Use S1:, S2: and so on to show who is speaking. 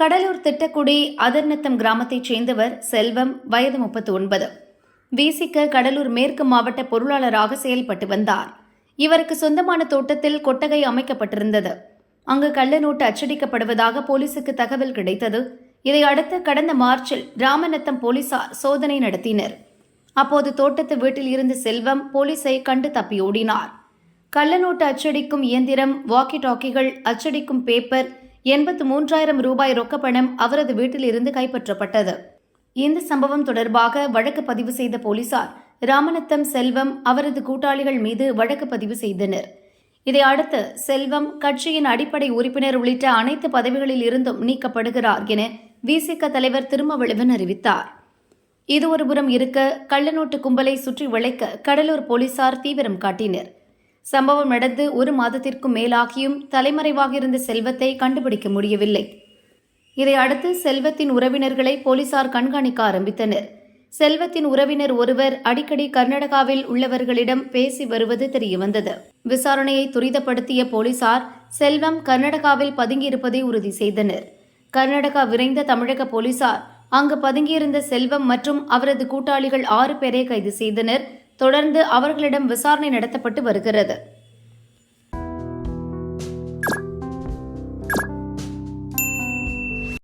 S1: கடலூர் திட்டக்குடி அதர்நத்தம் கிராமத்தைச் சேர்ந்தவர் செல்வம் வயது முப்பத்து ஒன்பது விசிக கடலூர் மேற்கு மாவட்ட பொருளாளராக செயல்பட்டு வந்தார். இவருக்கு சொந்தமான தோட்டத்தில் கொட்டகை அமைக்கப்பட்டிருந்தது. அங்கு கள்ள நோட்டு அச்சடிக்கப்படுவதாக போலீசுக்கு தகவல் கிடைத்தது. இதை அடுத்து கடந்த மார்ச்சில் ராமநத்தம் போலீசார் சோதனை நடத்தினர். அப்போது தோட்டத்து வீட்டில் இருந்த செல்வம் போலீஸை கண்டு தப்பி ஓடினார். கள்ளநோட்டு அச்சடிக்கும் இயந்திரம் வாக்கி டாக்கிகள் அச்சடிக்கும் பேப்பர் எண்பத்து மூன்றாயிரம் ரூபாய் ரொக்கப்பணம் அவரது வீட்டிலிருந்து கைப்பற்றப்பட்டது. இந்த சம்பவம் தொடர்பாக வழக்கு பதிவு செய்த போலீசார் ராமநத்தம் செல்வம் அவரது கூட்டாளிகள் மீது வழக்கு பதிவு செய்தனர். இதை அடுத்து செல்வம் கட்சியின் அடிப்படை உறுப்பினர் உள்ளிட்ட அனைத்து பதவிகளில் இருந்தும் நீக்கப்படுகிறார் என விசிக தலைவர் திருமாவளவன் அறிவித்தார். இது ஒருபுறம் இருக்க கள்ளநோட்டு கும்பலை சுற்றி வளைக்க கடலூர் போலீசார் தீவிரம் காட்டினர். சம்பவம் நடந்து ஒரு மாதத்திற்கும் மேலாகியும் தலைமறைவாக இருந்த செல்வத்தை கண்டுபிடிக்க முடியவில்லை. இதை அடுத்து செல்வத்தின் உறவினர்களை போலீசார் கண்காணிக்க ஆரம்பித்தனர். செல்வத்தின் உறவினர் ஒருவர் அடிக்கடி கர்நாடகாவில் உள்ளவர்களிடம் பேசி வருவது தெரியவந்தது. விசாரணையை துரிதப்படுத்திய போலீசார் செல்வம் கர்நாடகாவில் பதுங்கியிருப்பதை உறுதி செய்தனர். கர்நாடகா விரைந்த தமிழக போலீசார் அங்கு பதுங்கியிருந்த செல்வம் மற்றும் அவரது கூட்டாளிகள் ஆறு பேரை கைது செய்தனர். தொடர்ந்து அவர்களிடம் விசாரணை நடத்தப்பட்டு வருகிறது.